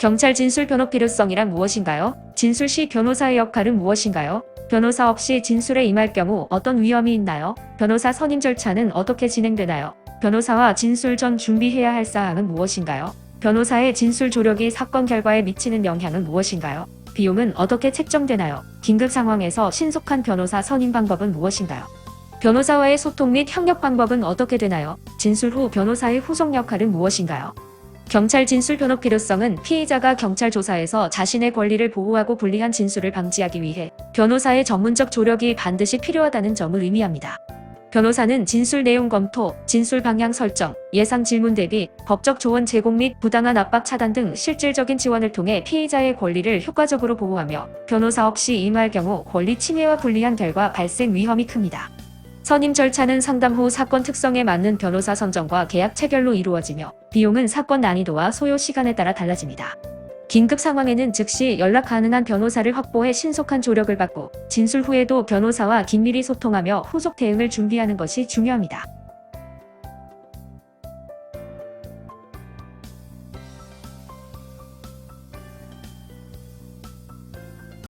경찰 진술 변호 필요성이란 무엇인가요? 진술 시 변호사의 역할은 무엇인가요? 변호사 없이 진술에 임할 경우 어떤 위험이 있나요? 변호사 선임 절차는 어떻게 진행되나요? 변호사와 진술 전 준비해야 할 사항은 무엇인가요? 변호사의 진술 조력이 사건 결과에 미치는 영향은 무엇인가요? 비용은 어떻게 책정되나요? 긴급 상황에서 신속한 변호사 선임 방법은 무엇인가요? 변호사와의 소통 및 협력 방법은 어떻게 되나요? 진술 후 변호사의 후속 역할은 무엇인가요? 경찰 진술 변호 필요성은 피의자가 경찰 조사에서 자신의 권리를 보호하고 불리한 진술을 방지하기 위해 변호사의 전문적 조력이 반드시 필요하다는 점을 의미합니다. 변호사는 진술 내용 검토, 진술 방향 설정, 예상 질문 대비, 법적 조언 제공 및 부당한 압박 차단 등 실질적인 지원을 통해 피의자의 권리를 효과적으로 보호하며 변호사 없이 임할 경우 권리 침해와 불리한 결과 발생 위험이 큽니다. 선임 절차는 상담 후 사건 특성에 맞는 변호사 선정과 계약 체결로 이루어지며 비용은 사건 난이도와 소요 시간에 따라 달라집니다. 긴급 상황에는 즉시 연락 가능한 변호사를 확보해 신속한 조력을 받고 진술 후에도 변호사와 긴밀히 소통하며 후속 대응을 준비하는 것이 중요합니다.